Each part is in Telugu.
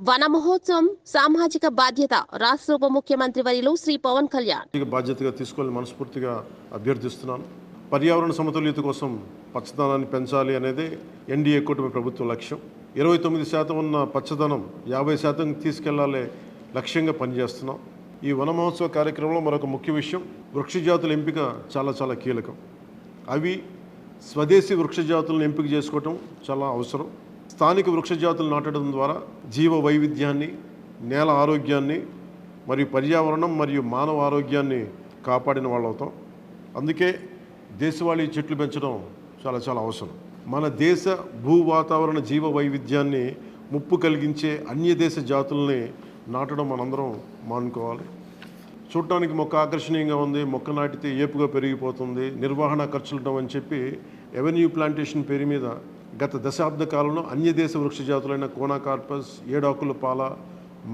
వన మహోత్సవం సామాజిక బాధ్యత రాష్ట్ర ఉప ముఖ్యమంత్రి వర్యులు శ్రీ పవన్ కళ్యాణ్. బాధ్యతగా తీసుకోవాలని మనస్ఫూర్తిగా అభ్యర్థిస్తున్నాను. పర్యావరణ సమతుల్యత కోసం పచ్చదనాన్ని పెంచాలి అనేది ఎన్డీఏ కూటమి ప్రభుత్వ లక్ష్యం. ఇరవై తొమ్మిది శాతం ఉన్న పచ్చదనం యాభై శాతం తీసుకెళ్ళాలి లక్ష్యంగా పనిచేస్తున్నాం. ఈ వన మహోత్సవ కార్యక్రమంలో మరొక ముఖ్య విషయం వృక్ష జాతుల ఎంపిక చాలా చాలా కీలకం. అవి స్వదేశీ వృక్ష జాతులను ఎంపిక చేసుకోవటం చాలా అవసరం. స్థానిక వృక్ష జాతులు నాటడం ద్వారా జీవ వైవిధ్యాన్ని నేల ఆరోగ్యాన్ని మరియు పర్యావరణం మరియు మానవ ఆరోగ్యాన్ని కాపాడిన వాళ్ళు అవుతాం అందుకే దేశవాళీ చెట్లు పెంచడం చాలా చాలా అవసరం. మన దేశ భూ వాతావరణ జీవ వైవిధ్యాన్ని ముప్పు కలిగించే అన్య దేశ జాతుల్ని నాటడం మనందరం మానుకోవాలి. చూడటానికి మొక్క ఆకర్షణీయంగా ఉంది మొక్క నాటితే ఏపుగా పెరిగిపోతుంది నిర్వహణ ఖర్చులు అని చెప్పి ఎవెన్యూ ప్లాంటేషన్ పేరు మీద గత దశాబ్ద కాలంలో అన్యదేశ వృక్ష జాతులైన కోనాకార్పస్ ఏడాకుల పాల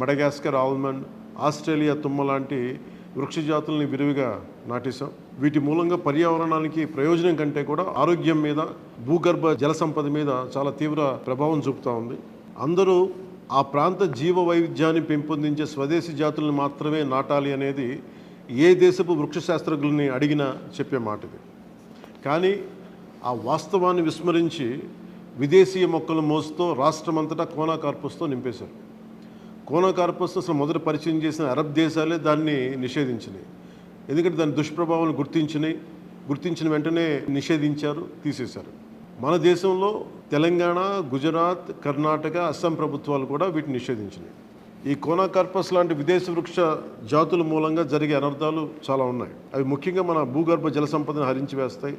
మడగాస్కర్ ఆల్మండ్ ఆస్ట్రేలియా తుమ్మ లాంటి వృక్ష జాతుల్ని విరివిగా నాటేశాం. వీటి మూలంగా పర్యావరణానికి ప్రయోజనం కంటే కూడా ఆరోగ్యం మీద భూగర్భ జల సంపద మీద చాలా తీవ్ర ప్రభావం చూపుతూ ఉంది. అందరూ ఆ ప్రాంత జీవ వైవిధ్యాన్ని పెంపొందించే స్వదేశీ జాతులను మాత్రమే నాటాలి అనేది ఏ దేశపు వృక్ష శాస్త్రజ్ఞుల్ని అడిగినా చెప్పే మాట ఇది కానీ ఆ వాస్తవాన్ని విస్మరించి విదేశీయ మొక్కలు మోసుతో రాష్ట్రమంతటా కోనా కార్పస్తో నింపేశారు. కోనా కార్పస్ అసలు మొదట పరిచయం చేసిన అరబ్ దేశాలే దాన్ని నిషేధించినాయి. ఎందుకంటే దాని దుష్ప్రభావాలు గుర్తించినాయి. గుర్తించిన వెంటనే నిషేధించారు తీసేశారు. మన దేశంలో తెలంగాణ గుజరాత్ కర్ణాటక అస్సాం ప్రభుత్వాలు కూడా వీటిని నిషేధించినాయి. ఈ కోనాకార్పస్ లాంటి విదేశ వృక్ష జాతుల మూలంగా జరిగే అనర్థాలు చాలా ఉన్నాయి. అవి ముఖ్యంగా మన భూగర్భ జల సంపదను హరించి వేస్తాయి.